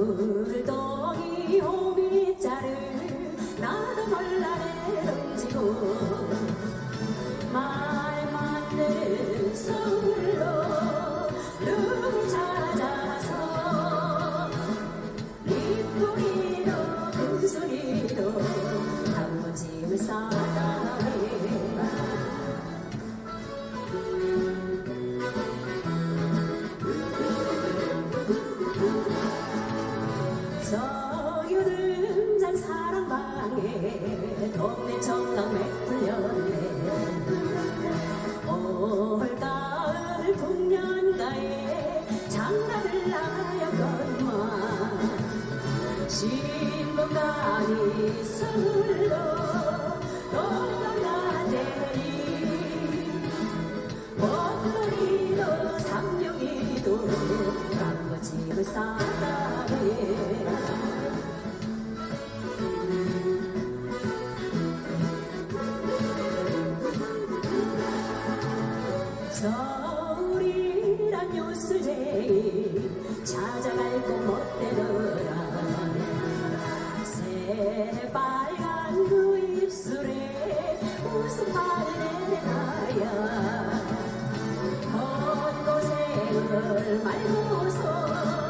울더니 오비자를 나도 몰라내 던지고 서유등산 사랑방에 동네 청강 맥풀렸네 올 가을 풍년가에 장난을 하였건만 신부가니 서울로 돌아가대니 원거리도 삼룡이도 강거집을 쌓아 서울이란 요술제이 찾아갈 곳 못되더라. 새빨간 그 입술에 웃음판을 내나야. 헛고생을 말고서